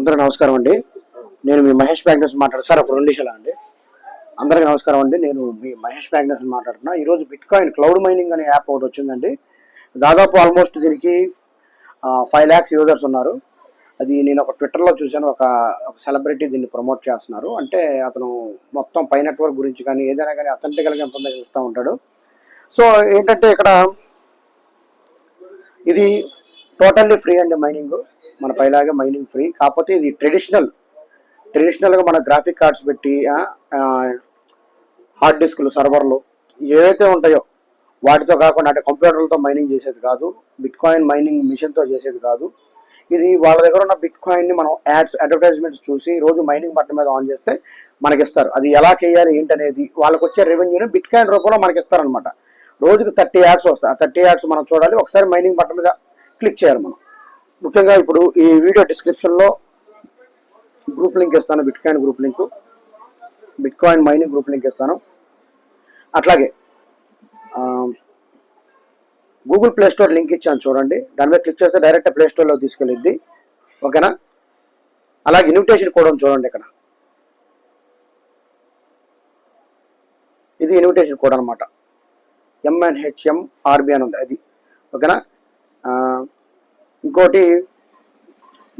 అందరికీ నమస్కారం అండి. నేను మీ మహేష్ ప్యాగ్నస్ మాట్లాడు సార్ ఒక రెండు నిమిషాలు అండి అందరికీ నమస్కారం అండి. నేను మీ మహేష్ ప్యాగ్నస్ మాట్లాడుతున్నా. ఈరోజు బిట్ కాయిన్ క్లౌడ్ మైనింగ్ అనే యాప్ ఒకటి వచ్చిందండి. దాదాపు ఆల్మోస్ట్ దీనికి ఫైవ్ ల్యాక్స్ యూజర్స్ ఉన్నారు. అది నేను ఒక ట్విట్టర్లో చూశాను. ఒక ఒక సెలబ్రిటీ దీన్ని ప్రమోట్ చేస్తున్నారు. అంటే అతను మొత్తం పై నెట్వర్క్ గురించి కానీ ఏదైనా కానీ అథెంటికల్గా ఇన్ఫర్మేషన్ ఇస్తూ ఉంటాడు. సో ఏంటంటే ఇక్కడ ఇది టోటల్లీ ఫ్రీ అండి మైనింగ్ మన పైలాగే మైనింగ్ ఫ్రీ కాకపోతే ఇది ట్రెడిషనల్ ట్రెడిషనల్గా మన గ్రాఫిక్ కార్డ్స్ పెట్టి హార్డ్ డిస్క్లు సర్వర్లు ఏవైతే ఉంటాయో వాటితో కాకుండా అంటే కంప్యూటర్లతో మైనింగ్ చేసేది కాదు బిట్ కాయిన్ మైనింగ్ మిషన్తో చేసేది కాదు. ఇది వాళ్ళ దగ్గర ఉన్న బిట్ కాయిన్ని మనం యాడ్స్ అడ్వర్టైజ్మెంట్స్ చూసి రోజు మైనింగ్ బట్టన్ మీద ఆన్ చేస్తే మనకి ఇస్తారు అది ఎలా చేయాలి ఏంటనేది వాళ్ళకి వచ్చే రెవెన్యూని బిట్ కాయిన్ రూపంలో మనకి ఇస్తారనమాట రోజుకి థర్టీ యాడ్స్ వస్తాయి. ఆ థర్టీ యాడ్స్ మనం చూడాలి ఒకసారి మైనింగ్ బట్టన్ మీద క్లిక్ చేయాలి మనం. ముఖ్యంగా ఇప్పుడు ఈ వీడియో డిస్క్రిప్షన్లో గ్రూప్ లింక్ ఇస్తాను bitcoin group link bitcoin mining group link ఇస్తాను. అట్లాగే గూగుల్ ప్లే స్టోర్ లింక్ ఇచ్చాను చూడండి. దాని మీద క్లిక్ చేస్తే డైరెక్ట్ ప్లే స్టోర్లో తీసుకెళ్ళిద్ది. ఓకేనా? అలాగే ఇన్విటేషన్ కోడ్ చూడండి ఇక్కడ. ఇది ఇన్విటేషన్ కోడ్ అనమాట ఎంఎన్హెచ్ఎం ఆర్బి అని ఉంది అది. ఓకేనా? ఇంకోటి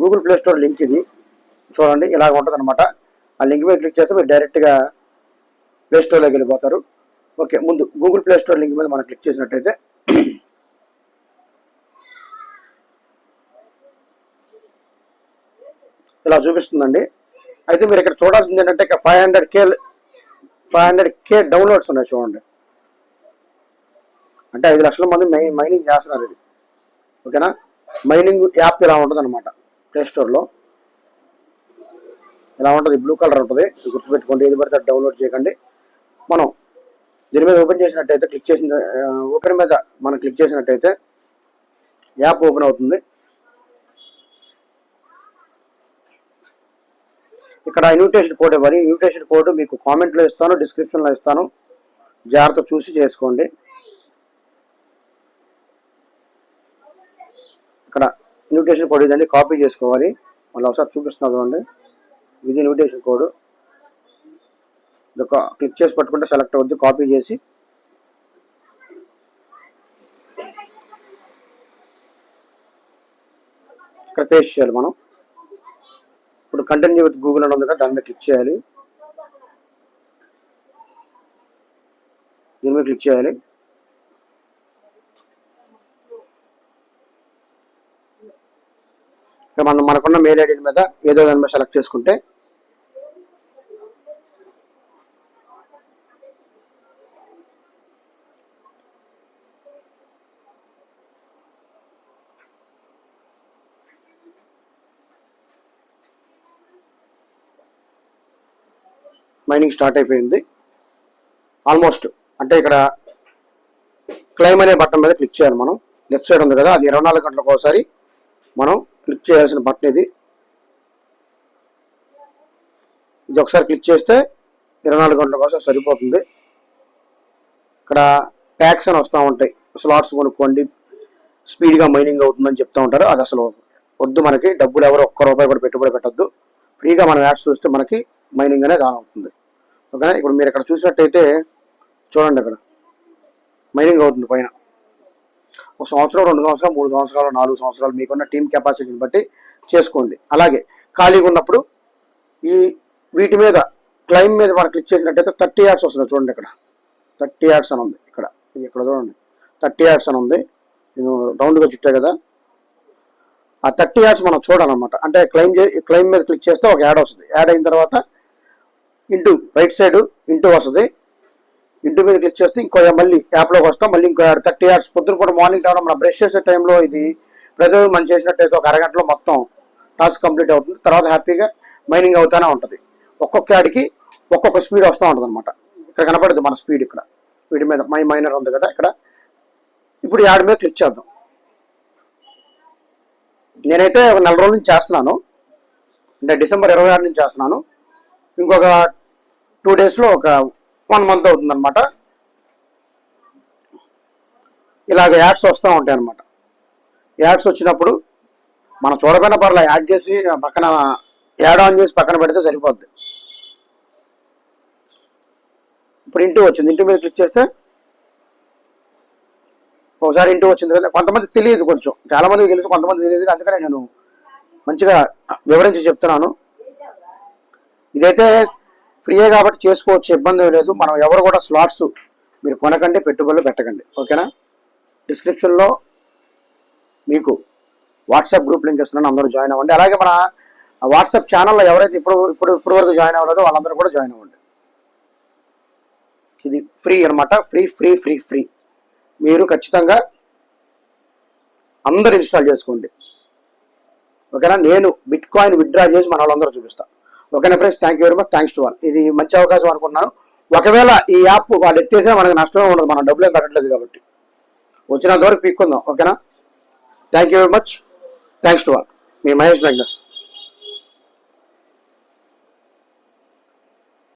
గూగుల్ ప్లే స్టోర్ లింక్ ఇది. చూడండి ఇలాగ ఉంటుంది అనమాట ఆ లింక్ మీద క్లిక్ చేస్తే మీరు డైరెక్ట్గా ప్లే స్టోర్లోకి వెళ్ళిపోతారు. ఓకే ముందు గూగుల్ ప్లే స్టోర్ లింక్ మీద మనం క్లిక్ చేసినట్టయితే ఇలా చూపిస్తుందండి. అయితే మీరు ఇక్కడ చూడాల్సింది ఏంటంటే ఇక్కడ five hundred K five hundred K downloads ఉన్నాయి చూడండి. అంటే ఐదు లక్షల మంది మైనింగ్ చేస్తున్నారు ఇది. ఓకేనా? మైనింగ్ యాప్ ఇలా ఉంటుంది అనమాట ప్లే స్టోర్లో ఇలా ఉంటుంది. బ్లూ కలర్ ఉంటుంది. గుర్తుపెట్టుకోండి. ఏది పడితే డౌన్లోడ్ చేయకండి. మనం దీని మీద ఓపెన్ చేసినట్టయితే క్లిక్ చేసిన ఓపెన్ మీద మనం క్లిక్ చేసినట్టయితే యాప్ ఓపెన్ అవుతుంది. ఇక్కడ ఇన్విటేషన్ కోడ్ ఇవ్వాలి. ఇన్విటేషన్ కోడ్ మీకు కామెంట్లో ఇస్తాను డిస్క్రిప్షన్లో ఇస్తాను. జాగ్రత్త చూసి చేసుకోండి. ఇక్కడ ఇన్విటేషన్ కోడ్ ఇదండి కాపీ చేసుకోవాలి. మళ్ళీ ఒకసారి చూపిస్తున్నా చూడండి. ఇది ఇన్విటేషన్ కోడ్ క్లిక్ చేసి పట్టుకుంటే సెలెక్ట్ అవుద్ది కాపీ చేసి. ఇక్కడ పేస్ట్ చేయాలి మనం. ఇప్పుడు కంటిన్యూ విత్ గూగుల్ అని ఉంది కదా దాని మీద క్లిక్ చేయాలి. దీని మీద క్లిక్ చేయాలి. ఇక్కడ మనం మనకున్న మెయిల్ ఐడి మీద ఏదో దాని మీద సెలెక్ట్ చేసుకుంటే మైనింగ్ స్టార్ట్ అయిపోయింది. ఆల్మోస్ట్ అంటే ఇక్కడ క్లైమ్ అనే బటన్ మీద క్లిక్ చేయాలి మనం. లెఫ్ట్ సైడ్ ఉంది కదా అది ఇరవై నాలుగు గంటలకు ఒకసారి మనం క్లిక్ చేయాల్సిన బటన్ ఇది. ఇది ఒకసారి క్లిక్ చేస్తే ఇరవై నాలుగు గంటల కోసం సరిపోతుంది. ఇక్కడ ట్యాక్స్ అని వస్తూ ఉంటాయి. స్లాట్స్ కొనుక్కోండి. స్పీడ్గా మైనింగ్ అవుతుందని చెప్తూ ఉంటారు. అది అసలు వద్దు మనకి. డబ్బులు ఎవరు ఒక్క రూపాయి కూడా పెట్టుబడి పెట్టద్దు. ఫ్రీగా మనం యాడ్స్ చూస్తే మనకి మైనింగ్ అనేది ఆన్ అవుతుంది. ఓకేనా? ఇప్పుడు మీరు ఇక్కడ చూసినట్టయితే చూడండి అక్కడ. మైనింగ్ అవుతుంది పైన. ఒక సంవత్సరం రెండు సంవత్సరాలు మూడు సంవత్సరాలు నాలుగు సంవత్సరాలు మీకున్న టీం కెపాసిటీని బట్టి చేసుకోండి. అలాగే ఖాళీగా ఉన్నప్పుడు ఈ వీటి మీద క్లైమ్ మీద మనం క్లిక్ చేసినట్టయితే థర్టీ యాడ్స్ వస్తుంది చూడండి ఇక్కడ. థర్టీ యాడ్స్ అని ఉంది ఇక్కడ. ఇక్కడ చూడండి. థర్టీ యాడ్స్ అని ఉంది. నేను రౌండ్గా చుట్టా కదా. ఆ థర్టీ యాడ్స్ మనం చూడాలన్నమాట. అంటే క్లైమ్ చే క్లైమ్ మీద క్లిక్ చేస్తే ఒక యాడ్ వస్తుంది. యాడ్ అయిన తర్వాత ఇంటూ రైట్ సైడ్ ఇంటూ వస్తుంది. ఇంటి మీద క్లిక్ చేస్తే ఇంకో మళ్ళీ యాప్లోకి వస్తాం. మళ్ళీ ఇంకో థర్టీ అవర్స్ పొద్దున కూడా మార్నింగ్ టైంలో మనం బ్రష్ చేసే టైంలో ఇది ప్రతిరోజు మనం చేసినట్టయితే ఒక అరగంటలో మొత్తం టాస్క్ కంప్లీట్ అవుతుంది. తర్వాత హ్యాపీగా మైనింగ్ అవుతానే ఉంటుంది. ఒక్కొక్క యాడ్కి ఒక్కొక్క స్పీడ్ వస్తూ ఉంటుంది అనమాట ఇక్కడ కనపడుతుంది మన స్పీడ్ ఇక్కడ. వీటి మీద మై మైనర్ ఉంది కదా ఇక్కడ. ఇప్పుడు యాడ్ మీద క్లిక్ చేద్దాం. నేనైతే ఒక నెల రోజుల నుంచి చేస్తున్నాను. అంటే డిసెంబర్ ఇరవై ఆరు నుంచి చేస్తున్నాను. ఇంకొక టూ డేస్లో ఒక వన్ మంత్ అవుతుంది అనమాట ఇలాగ యాడ్స్ వస్తూ ఉంటాయి అనమాట యాడ్స్ వచ్చినప్పుడు మనం చూడకపోయినా పర్లేదు యాడ్ చేసి పక్కన యాడ్ ఆన్ చేసి పక్కన పెడితే సరిపోద్ది. ఇప్పుడు ఇంటూ వచ్చింది. ఇంటి మీద క్లిక్ చేస్తే ఒకసారి ఇంటూ వచ్చింది కదా. కొంతమంది తెలియదు కొంచెం. చాలా మందికి తెలుసు కొంతమంది తెలియదు. అందుకనే నేను మంచిగా వివరించి చెప్తున్నాను. ఇదైతే ఫ్రీయే కాబట్టి చేసుకోవచ్చు ఇబ్బంది లేదు. మనం ఎవరు కూడా స్లాట్స్ మీరు కొనకండి పెట్టుబడులు పెట్టకండి. ఓకేనా? డిస్క్రిప్షన్లో మీకు వాట్సాప్ గ్రూప్ లింక్ ఇస్తున్నాను అందరూ జాయిన్ అవ్వండి. అలాగే మన వాట్సాప్ ఛానల్లో ఎవరైతే ఇప్పుడు ఇప్పుడు ఇప్పుడు వరకు జాయిన్ అవ్వలేదో వాళ్ళందరూ కూడా జాయిన్ అవ్వండి. ఇది ఫ్రీ అనమాట ఫ్రీ ఫ్రీ ఫ్రీ ఫ్రీ. మీరు ఖచ్చితంగా అందరు ఇన్స్టాల్ చేసుకోండి. ఓకేనా? నేను బిట్ కాయిన్ విత్డ్రా చేసి మన వాళ్ళందరూ చూపిస్తాను ఓకేనా friends thank you very much thanks to all ఇది మంచి అవకాశం అనుకున్నాను ఒకవేళ ఈ యాప్ వాళ్ళు ఎత్తేసినా మనకు నష్టమే ఉండదు. మనం డబ్బులు ఏం కట్టట్లేదు కాబట్టి. వచ్చినంత వరకు పీక్కుందాం. ఓకేనా? Thank you very much thanks to all me Mahesh Magnus